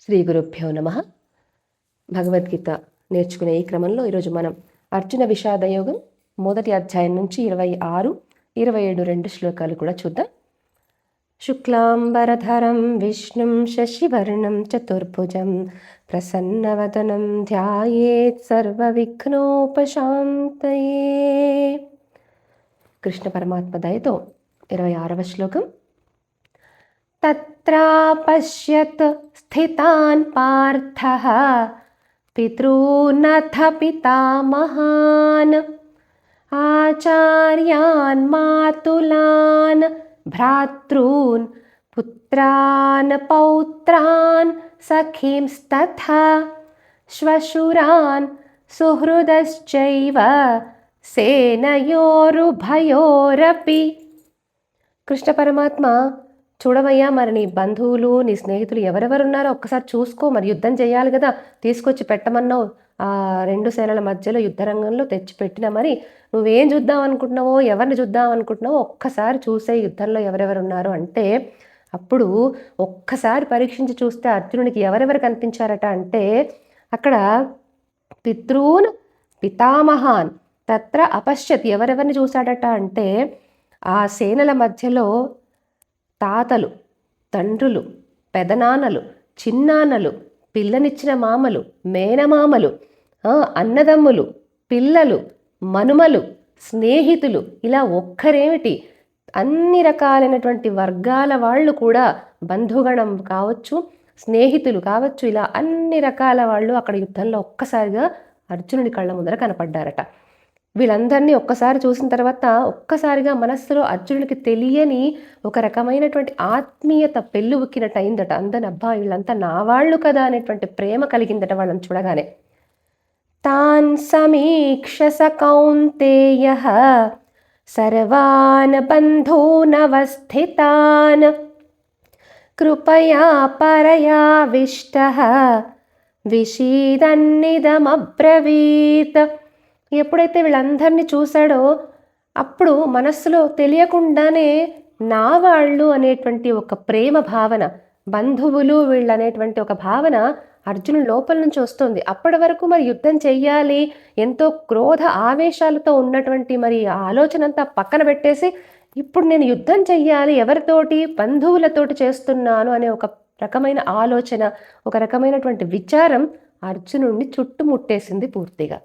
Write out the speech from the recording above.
శ్రీ గురుభ్యో నమ. భగవద్గీత నేర్చుకునే ఈ క్రమంలో ఈరోజు మనం అర్జున విషాదయోగం మొదటి అధ్యాయం నుంచి ఇరవై ఆరు ఇరవై ఏడు రెండు శ్లోకాలు కూడా చూద్దాం. శుక్లాంబరధరం విష్ణుం శశివర్ణం చతుర్భుజం ప్రసన్నవదనం ధ్యాయేత్ సర్వవిఘ్నోపశాంతయే. కృష్ణ పరమాత్మ దయతో ఇరవై ఆరవ శ్లోకం तत्रापश्यत् स्थितान् पार्थः। पितॄनथ पितामहान्। आचार्यान् मातुलान्। भ्रातॄन्, पुत्रान्, पौत्रान्, सखींस्तथा। श्वशुरान्, सुहृदश्चैव। सेनयोरुभयोरपि। कृष्ण परमात्मा చూడవయ్యా మరి నీ బంధువులు నీ స్నేహితులు ఎవరెవరున్నారో ఒక్కసారి చూసుకో. మరి యుద్ధం చేయాలి కదా తీసుకొచ్చి పెట్టమన్నావు. ఆ రెండు సేనల మధ్యలో యుద్ధరంగంలో తెచ్చిపెట్టినా మరి నువ్వేం చూద్దాం అనుకుంటున్నావో ఎవరిని చూద్దాం అనుకుంటున్నావో ఒక్కసారి చూసే యుద్ధంలో ఎవరెవరున్నారు అంటే అప్పుడు ఒక్కసారి పరీక్షించి చూస్తే అర్జునుడికి ఎవరెవరు కనిపించారట అంటే అక్కడ పితృన్ పితామహాన్ తత్ర అపశ్యత్ ఎవరెవరిని చూశాడట అంటే ఆ సేనల మధ్యలో తాతలు తండ్రులు పెదనాన్నలు చిన్నాన్నలు పిల్లనిచ్చిన మామలు మేనమామలు అన్నదమ్ములు పిల్లలు మనుమలు స్నేహితులు ఇలా ఒక్కరేమిటి? అన్ని రకాలైనటువంటి వర్గాల వాళ్ళు కూడా బంధుగణం కావచ్చు స్నేహితులు కావచ్చు ఇలా అన్ని రకాల వాళ్ళు అక్కడ యుద్ధంలో ఒక్కసారిగా అర్జునుడి కళ్ళ ముందర కనపడ్డారట. వీళ్ళందరినీ ఒక్కసారి చూసిన తర్వాత ఒక్కసారిగా మనస్సులో అర్జునుడికి తెలియని ఒక రకమైనటువంటి ఆత్మీయత పెళ్ళుబుక్కినట్టు అయిందట అందని అబ్బా వీళ్ళంతా నా వాళ్ళు కదా అనేటువంటి ప్రేమ కలిగిందట వాళ్ళని చూడగానే. తాన్ సమీక్ష స కౌంతేయ సర్వాన్ బంధూనవస్థితాన్ కృపయా పరయావిష్ట విషీదన్నిదమబ్రవీత్ ఎప్పుడైతే వీళ్ళందరినీ చూశాడో అప్పుడు మనస్సులో తెలియకుండానే నా వాళ్ళు అనేటువంటి ఒక ప్రేమ భావన బంధువులు వీళ్ళు అనేటువంటి ఒక భావన అర్జునుడు లోపల నుంచి వస్తుంది. అప్పటి వరకు మరి యుద్ధం చెయ్యాలి ఎంతో క్రోధ ఆవేశాలతో ఉన్నటువంటి మరి ఆలోచన అంతా పక్కన పెట్టేసి ఇప్పుడు నేను యుద్ధం చెయ్యాలి ఎవరితోటి బంధువులతోటి చేస్తున్నాను అనే ఒక రకమైన ఆలోచన ఒక రకమైనటువంటి విచారం అర్జునుడిని చుట్టుముట్టేసింది పూర్తిగా.